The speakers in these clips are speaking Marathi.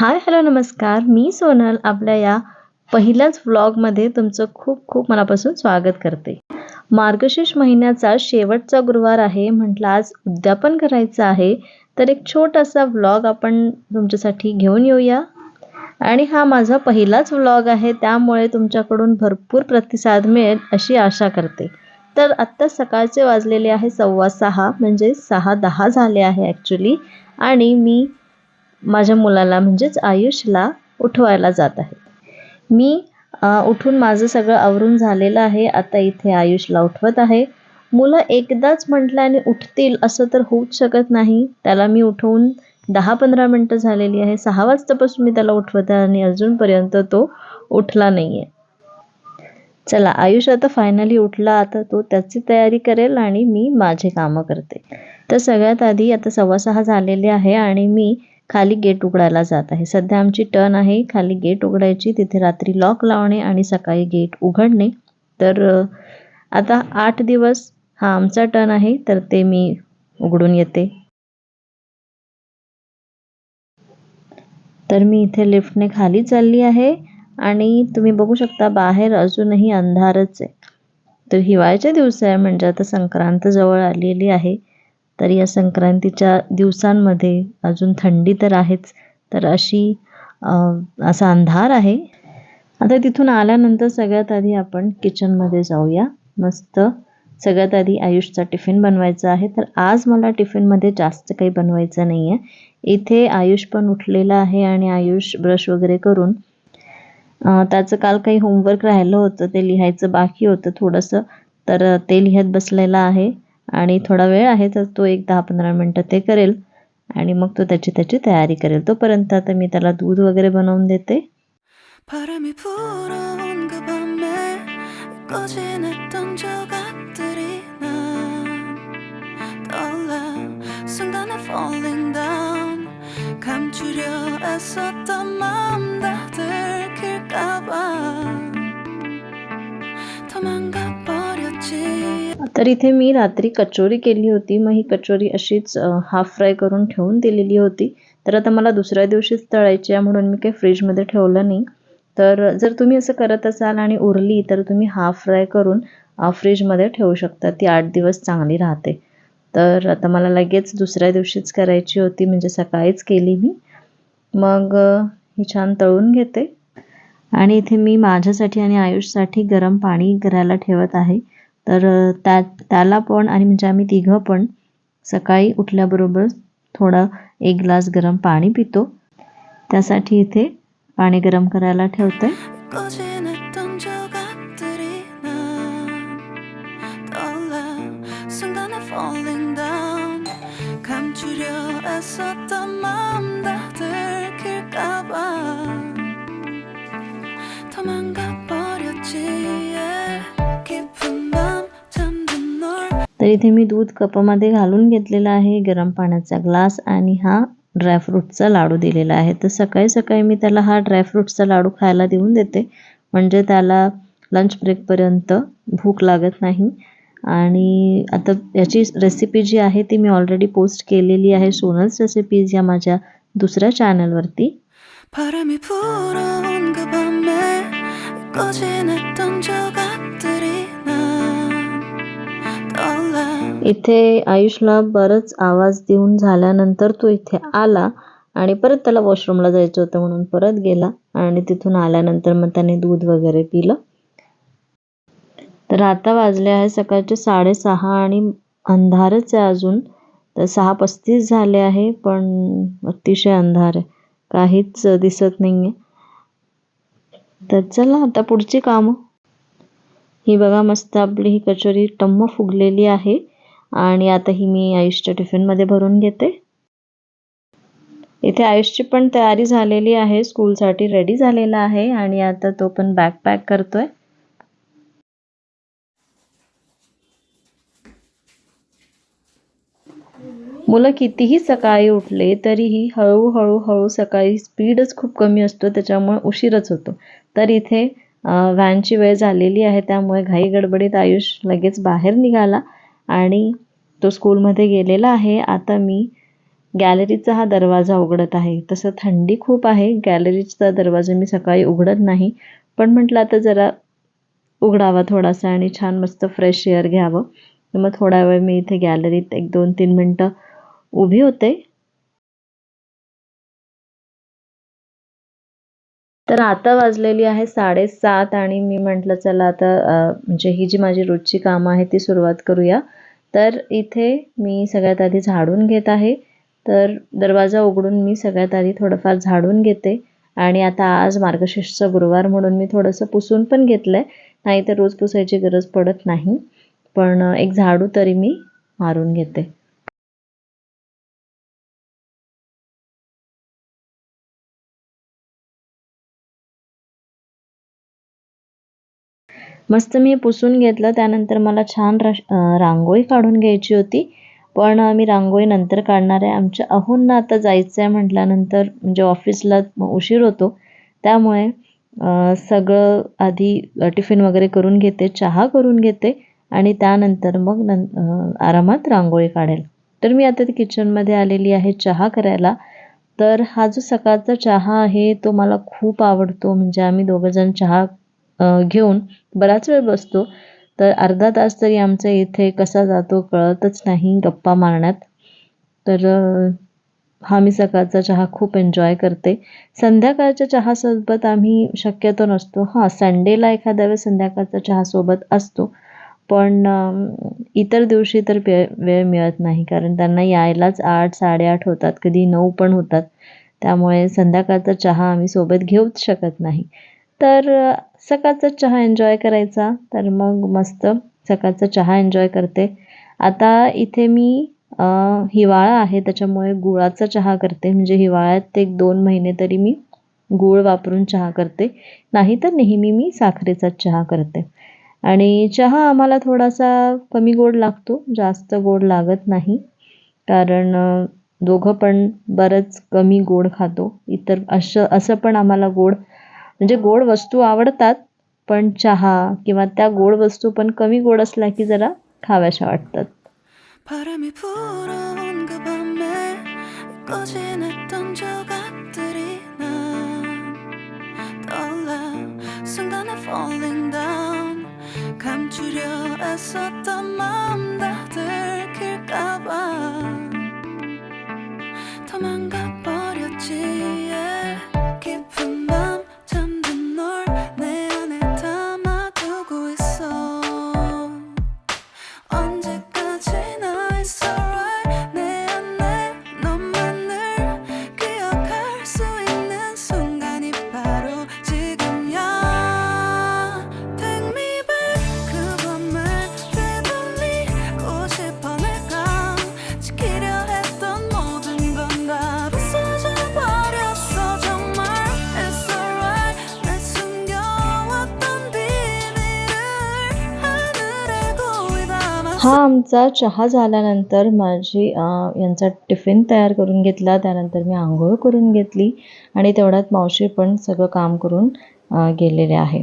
हाय हॅलो नमस्कार. मी सोनल आपल्या या पहिल्याच व्लॉगमध्ये तुमचं खूप खूप मनापासून स्वागत करते. मार्गशीर्ष महिन्याचा शेवटचा गुरुवार आहे म्हटलं आज उद्यापन करायचं आहे तर एक छोटासा व्लॉग आपण तुमच्यासाठी घेऊन येऊया. आणि हा माझा पहिलाच व्लॉग आहे त्यामुळे तुमच्याकडून भरपूर प्रतिसाद मिळेल अशी आशा करते. तर आत्ता सकाळचे वाजलेले आहे सव्वा सहा म्हणजे सहा दहा झाले आहे ॲक्च्युली आणि मी माझ्या मुलाला म्हणजेच आयुषला उठवायला जात आहे. मी उठून माझं सगळं आवरून झालेलं आहे. आता इथे आयुषला उठवत आहे. मुलं एकदाच म्हटल्याने उठतील असं तर होऊच शकत नाही. त्याला मी उठवून दहा पंधरा मिनटं झालेली आहे. सहा वाजतापासून मी त्याला उठवत आहे आणि अजूनपर्यंत तो उठला नाही आहे चला आयुष आता फायनली उठला. आता तो त्याची तयारी करेल आणि मी माझे कामं करते. तर सगळ्यात आधी आता सव्वा सहा झालेले आहे आणि मी खाली गेट उघडायला जात आहे. सध्या आमची टर्न आहे खाली गेट उघडायची तिथे रात्री लॉक लावणे आणि सकाळी गेट उघडणे. तर आता आठ दिवस हा आमचा टर्न आहे तर ते मी उघडून येते. तर मी इथे लिफ्टने खाली चालली आहे आणि तुम्ही बघू शकता बाहेर अजूनही अंधारच आहे. तर हिवाळ्याच्या दिवस आहे म्हणजे आता संक्रांत जवळ आलेली आहे. तर या संक्रांतीच्या दिवसांमध्ये अजून थंडी तर आहेच तर अशी असा अंधार आहे. आता तिथून आल्यानंतर सगळ्यात आधी आपण किचनमध्ये जाऊया. मस्त सगळ्यात आधी आयुषचा टिफिन बनवायचा आहे. तर आज मला टिफिनमध्ये जास्त काही बनवायचं नाही आहे इथे आयुष पण उठलेला आहे आणि आयुष ब्रश वगैरे करून त्याचं काल काही होमवर्क राहिलं होतं ते लिहायचं बाकी होतं थोडंसं. तर ते लिहत बसलेलं आहे. आणि थोडा वेळ आहे तर तो एक दहा पंधरा मिनटं ते करेल. आणि मग तो त्याची त्याची तयारी करेल. तोपर्यंत आता मी त्याला दूध वगैरे बनवून देते. तर इथे मी रात्री कचोरी केली होती. मग ही कचोरी अशीच हाफ फ्राय करून ठेवून दिलेली होती. तर आता मला दुसऱ्या दिवशीच तळायची आहे म्हणून मी काही फ्रीजमध्ये ठेवलं नाही. तर जर तुम्ही असं करत असाल आणि उरली तर तुम्ही हाफ फ्राय करून फ्रीजमध्ये ठेवू शकता. ती आठ दिवस चांगली राहते. तर आता मला लगेच दुसऱ्या दिवशीच करायची होती म्हणजे सकाळीच केली मी. मग ही छान तळून घेते. आणि इथे मी माझ्यासाठी आणि आयुषसाठी गरम पाणी करायला ठेवत आहे. तर त्या त्याला पण आणि म्हणजे आम्ही तिघं पण सकाळी उठल्याबरोबर थोडा एक ग्लास गरम पाणी पितो. त्यासाठी इथे पाणी गरम करायला ठेवते तर इथे मी दूध कपामध्ये घालून घेतलेला आहे गरम पाण्याचा ग्लास आणि हा ड्रायफ्रूटचा लाडू दिलेला आहे. तर सकाळी सकाळी मी त्याला हा ड्रायफ्रूटचा लाडू खायला देऊन देते. म्हणजे त्याला लंच ब्रेकपर्यंत भूक लागत नाही. आणि आता याची रेसिपी जी आहे ती मी ऑलरेडी पोस्ट केलेली आहे सोनल्स रेसिपीज या माझ्या दुसऱ्या चॅनलवरती इथे आयुषला बरंच आवाज देऊन झाल्यानंतर तो इथे आला आणि परत त्याला वॉशरूमला जायचं होतं म्हणून परत गेला आणि तिथून आल्यानंतर मग त्याने दूध वगैरे पिलं. तर आता वाजले आहे सकाळचे साडेसहा आणि अंधारच आहे अजून. तर सहा पस्तीस झाले आहे पण अतिशय अंधार आहे. काहीच दिसत नाही आहे तर चला आता पुढची कामं. ही बघा मस्त आपली ही कचोरी टम्म फुगलेली आहे. आणि आता ही मी आयुषच्या टिफिनमध्ये भरून घेते. इथे आयुषची पण तयारी झालेली आहे स्कूलसाठी रेडी झालेला आहे आणि आता तो पण बॅग पॅक करतोय. मुलं कितीही सकाळी उठले तरीही हळूहळू हळू सकाळी स्पीडच खूप कमी असतो त्याच्यामुळे उशीरच होतो. तर इथे व्हॅनची वेळ झालेली आहे त्यामुळे घाई गडबडीत आयुष लगेच बाहेर निघाला. आणि तो स्कूलमध्ये गेलेला आहे. आता मी गॅलरीचा हा दरवाजा उघडत आहे. तसं थंडी खूप आहे. गॅलरीचा दरवाजा मी सकाळी उघडत नाही. पण म्हटलं आता जरा उघडावा थोडासा आणि छान मस्त फ्रेश एअर घ्यावं. मग थोडा वेळ मी इथे गॅलरीत एक दोन तीन मिनटं उभी होते. तर आता वाजलेली आहे साडेसात आणि मी म्हटलं चला आता म्हणजे ही जी माझी रोजची कामं आहे ती सुरुवात करूया. तर इथे मी सगळ्यात आधी झाडून घेत आहे. तर दरवाजा उघडून मी सगळ्यात आधी थोडंफार झाडून घेते. आणि आता आज मार्गशीर्षचा गुरुवार म्हणून मी थोडंसं पुसून पण घेतलं आहे नाही तर रोज पुसायची गरज पडत नाही. पण एक झाडू तरी मी मारून घेते. मस्त मी पुसून घेतलं त्यानंतर मला छान रश रांगोळी काढून घ्यायची होती. पण मी रांगोळी नंतर काढणार आहे. आमच्या अहोंना आता जायचं आहे म्हटल्यानंतर म्हणजे ऑफिसला उशीर होतो. त्यामुळे सगळं आधी टिफिन वगैरे करून घेते चहा करून घेते आणि त्यानंतर मग नं आरामात रांगोळी काढेल. तर मी आता किचनमध्ये आलेली आहे चहा करायला. तर हा जो सकाळचा चहा आहे तो मला खूप आवडतो. म्हणजे आम्ही दोघंजण चहा घेऊन बराच वेळ बसतो. तर अर्धा तास तरी आमचा इथे कसा जातो कळतच नाही गप्पा मारण्यात. तर हा मी सकाळचा चहा खूप एन्जॉय करते. संध्याकाळच्या चहासोबत आम्ही शक्यतो नसतो. हां संडेला एखाद्या वेळेस संध्याकाळचा चहासोबत असतो. पण इतर दिवशी तर वेळ वेळ मिळत नाही. कारण त्यांना यायलाच आठ साडेआठ होतात. कधी नऊ पण होतात. त्यामुळे संध्याकाळचा चहा आम्ही सोबत घेऊच शकत नाही. तर सकाळचा चहा एन्जॉय करायचा. तर मग मस्त सकाळचा चहा एन्जॉय करते. आता इथे मी हिवाळा आहे त्याच्यामुळे गुळाचा चहा करते. म्हणजे हिवाळ्यात एक दोन महिने तरी मी गूळ वापरून चहा करते. नाही तर नेहमी मी साखरेचाच चहा करते. आणि चहा आम्हाला थोडासा कमी गोड लागतो. जास्त गोड लागत नाही. कारण दोघं पण बरंच कमी गोड खातो. इतर असं असं पण आम्हाला गोड म्हणजे गोड वस्तू आवडतात पण चहा किंवा त्या गोड वस्तू पण कमी गोड असल्या की जरा खाव्याशा वाटतात. हा आमचा चहा झाल्यानंतर माझी यांचा टिफिन तयार करून घेतला. त्यानंतर मी आंघोळ करून घेतली आणि तेवढ्यात मावशी पण सगळं काम करून गेलेले आहे.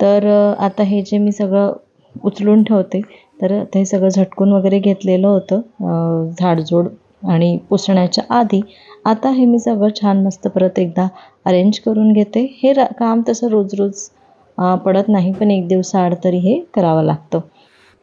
तर आता हे जे मी सगळं उचलून ठेवते तर ते सगळं झटकून वगैरे घेतलेलं होतं झाडझूड आणि पुसण्याच्या आधी. आता हे मी सगळं छान मस्त परत एकदा अरेंज करून घेते. हे काम तसं रोज रोज पडत नाही पण एक दिवसाआड तरी हे करावं लागतं.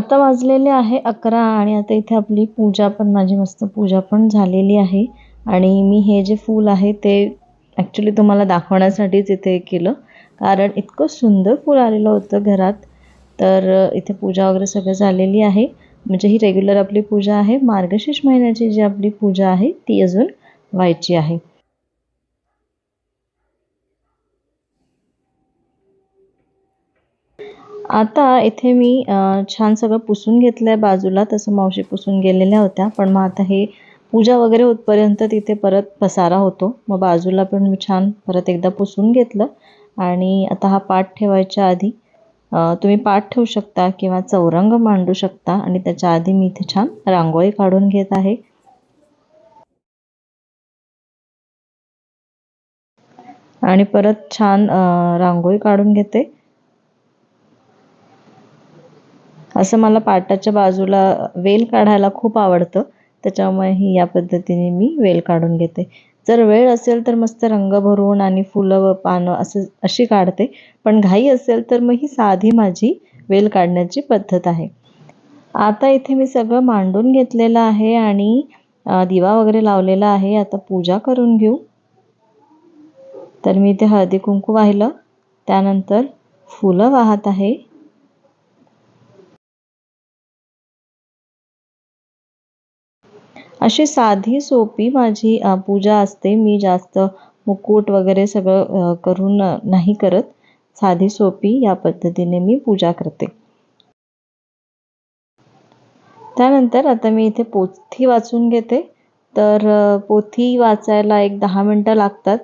आता वाजलेले आहे अकरा आणि आता इथे आपली पूजा पण माझी मस्त पूजा पण झालेली आहे. आणि मी हे जे फूल आहे ते ॲक्च्युली तुम्हाला दाखवण्यासाठीच इथे केलं. कारण इतकं सुंदर फूल आलेलं होतं घरात. तर इथे पूजा वगैरे सगळं झालेली आहे. म्हणजे ही रेग्युलर आपली पूजा आहे. मार्गशीर्ष महिन्याची जी आपली पूजा आहे ती अजून व्हायची आहे. आता इथे मी छान सगळं पुसून घेतलं आहे बाजूला तसं मावशी पुसून गेलेल्या होत्या पण मग आता हे पूजा वगैरे होतपर्यंत तिथे परत पसारा होतो. मग बाजूला पण मी छान परत एकदा पुसून घेतलं आणि आता हा पाठ ठेवायच्या आधी तुम्ही पाठ ठेवू शकता किंवा चौरंग मांडू शकता आणि त्याच्या आधी मी इथे छान रांगोळी काढून घेत आहे. आणि परत छान रांगोळी काढून घेते. असं मला पाटाच्या बाजूला वेल काढायला खूप आवडतं. त्याच्यामुळे ही या पद्धतीने मी वेल काढून घेते. जर वेळ असेल तर मस्त रंग भरून आणि फुलं व पानं असं अशी काढते. पण घाई असेल तर मग ही साधी माझी वेल काढण्याची पद्धत आहे. आता इथे मी सगळं मांडून घेतलेलं आहे आणि दिवा वगैरे लावलेला आहे. आता पूजा करून घेऊ. तर मी इथे हळदी कुंकू वाहिलं. त्यानंतर फुलं वाहत आहे. अशी साधी सोपी माझी पूजा असते. मी जास्त मुकुट वगैरे सगळं करून नाही करत. साधी सोपी या पद्धतीने मी पूजा करते. त्यानंतर आता मी इथे पोथी वाचून घेते. तर पोथी वाचायला एक दहा मिनटं लागतात.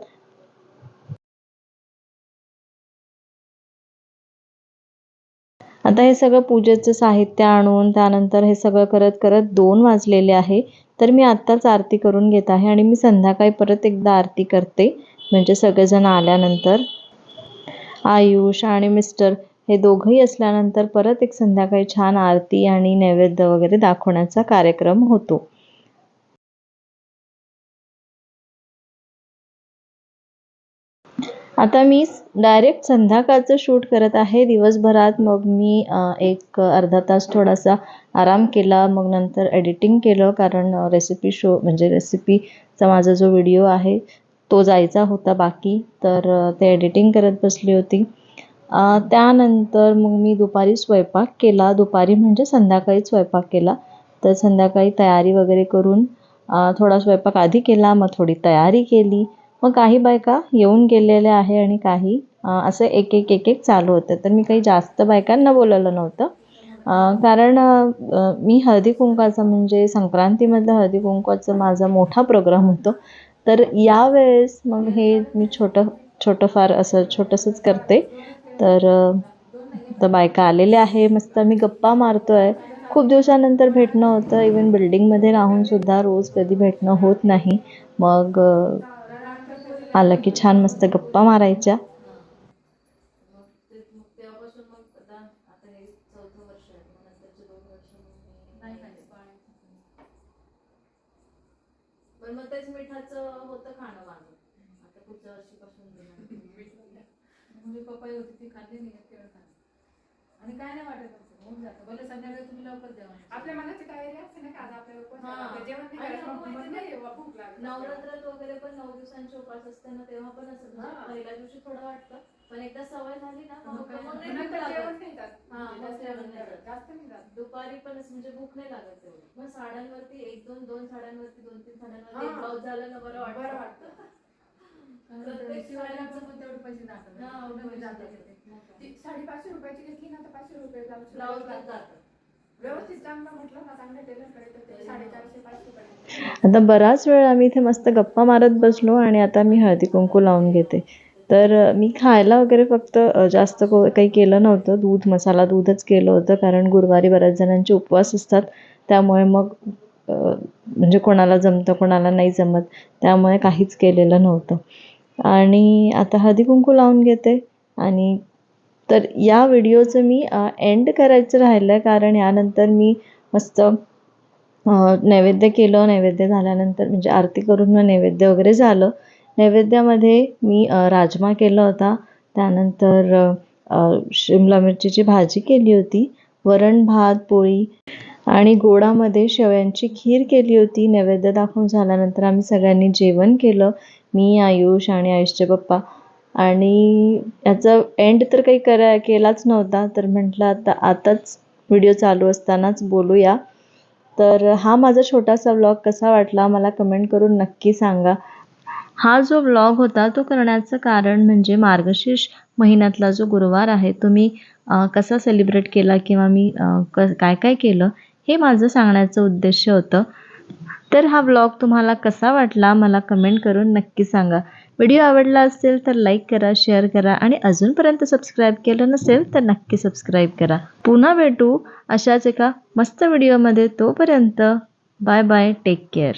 आता हे सगळं पूजेचं साहित्य आणून त्यानंतर हे सगळं करत करत दोन वाजलेले आहे. तर मी आत्ताच आरती करून घेत आहे आणि मी संध्याकाळी परत एकदा आरती करते. म्हणजे सगळेजण आल्यानंतर आयुष आणि मिस्टर हे दोघंही असल्यानंतर परत एक संध्याकाळी छान आरती आणि नैवेद्य वगैरे दाखवण्याचा कार्यक्रम होतो. आता मी डायरेक्ट संध्याकाळचं शूट करत आहे. दिवसभरात मग मी एक अर्धा तास थोडासा आराम केला. मग नंतर एडिटिंग केलं कारण रेसिपी शो म्हणजे रेसिपीचा माझा जो व्हिडिओ आहे तो जायचा होता बाकी. तर ते एडिटिंग करत बसली होती. त्यानंतर मग मी दुपारी स्वयंपाक केला. दुपारी म्हणजे संध्याकाळी स्वयंपाक केला. तर संध्याकाळी तयारी वगैरे करून थोडा स्वयंपाक आधी केला. मग थोडी तयारी केली. मग काही बायका येऊन गेलेल्या आहे आणि काही असं एक एक एक एक चालू होतं. तर मी काही जास्त बायकांना बोलवलं नव्हतं. कारण मी हळदी कुंकवाचं म्हणजे संक्रांतीमधलं हळदी कुंकवाचं माझा मोठा प्रोग्राम होतो. तर यावेळेस मग हे मी छोटं छोटं फार असं छोटंसंच करते. तर तर बायका आलेल्या आहे. मस्त आम्ही गप्पा मारतो आहे खूप दिवसानंतर भेटणं होतं. इवन बिल्डिंगमध्ये राहूनसुद्धा रोज कधी भेटणं होत नाही. मग आलं की छान मस्त गप्पा मारायच्या. पण मग तेच मिठाचं होतं खाणं माझं आता पुढच्या वर्षीपासून म्हणजे होती ती खाल्ली नाही खाल्ली. आणि काय नाही वाटत होऊन जातं भले संध्याकाळी तुम्ही लवकर जेवण आपल्या मनाची तयारी असते ना का आज आपल्याला हा. जेवण नाही आणि करायचं, नको मग माहिती नाही बाबा, भूक लागली. नवरात्रात वगैरे पण नऊ दिवसांचे उपास असते ना तेव्हा पण असं म्हणजे हा. पहिल्या दिवशी थोडं वाटतं पण एकदा सवय झाली ना मग मग काय मग नाही नंतर भूक जेवण लागत. नाही जात. हा, म्हणजे मग जास्त जेवण जेवण नाही नाही जात. जात. जास्त नाही जात. दुपारी पण असं म्हणजे भूक नाही लागत तेवढी मग साड्यांवरती एक दोन दोन साड्यांवरती दोन तीन साड्यांवरती हा. ब्लाऊज झालं ना बरं वाटतं बरं वाटतं. प्रत्येक शिवायला साड्यांचं- पण तेवढे पैसे जातात. हा, कुठं पैसे जातात. जातात. ते. ती साडी पाचशे रुपयाची घेतली ना तर पाचशे रुपये ब्लाऊज ब्लाऊज व्यवस्थित चांगलं म्हटलं ना चांगल्या टेलरकडे तर ते साडेचारशे पाचशे पर्यंत. आता बराच वेळ आम्ही इथे मस्त गप्पा मारत बसलो आणि आता मी हळदी कुंकू लावून घेते. तर अ, मी खायला वगैरे फक्त अ, जास्त को- काही केलं नव्हतं. दूध मसाला दूधच केलं होतं कारण गुरुवारी बऱ्याच जणांचे उपवास असतात. त्यामुळे मग अ, म्हणजे कोणाला जमतं कोणाला नाही जमत त्यामुळे काहीच केलेलं नव्हतं. आणि आता हळदीकुंकू लावून घेते. आणि तर या व्हिडिओचं मी एंड करायचं राहिलं कारण यानंतर मी मस्त नैवेद्य केलं. नैवेद्य झाल्यानंतर म्हणजे आरती करून मग नैवेद्य वगैरे झालं. नैवेद्यामध्ये मी राजमा केला होता. त्यानंतर शिमला मिरचीची भाजी केली होती. वरण भात पोळी आणि गोडामध्ये शेवयांची खीर केली होती. नैवेद्य दाखवून झाल्यानंतर आम्ही सगळ्यांनी जेवण केलं. मी आयुष आणि आयुषचे पप्पा. आणि याचा एंड तर काही करा केलाच नव्हता. तर म्हटलं आता आताच व्हिडिओ चालू असतानाच बोलूया. तर हा माझा छोटासा व्लॉग कसा वाटला मला कमेंट करून नक्की सांगा. हा जो व्लॉग होता तो करण्याचं कारण म्हणजे मार्गशीर्ष महिन्यातला जो गुरुवार आहे तुम्ही मी कसा सेलिब्रेट केला किंवा मी क काय काय केलं हे माझं सांगण्याचं उद्देश होतं. तर हा व्लॉग तुम्हाला कसा वाटला मला कमेंट करून नक्की सांगा. व्हिडिओ आवडला असेल तर लाईक करा शेअर करा आणि अजूनपर्यंत सबस्क्राईब केलं नसेल तर नक्की सबस्क्राईब करा. पुन्हा भेटू अशाच एका मस्त व्हिडिओमध्ये तोपर्यंत बाय बाय टेक केअर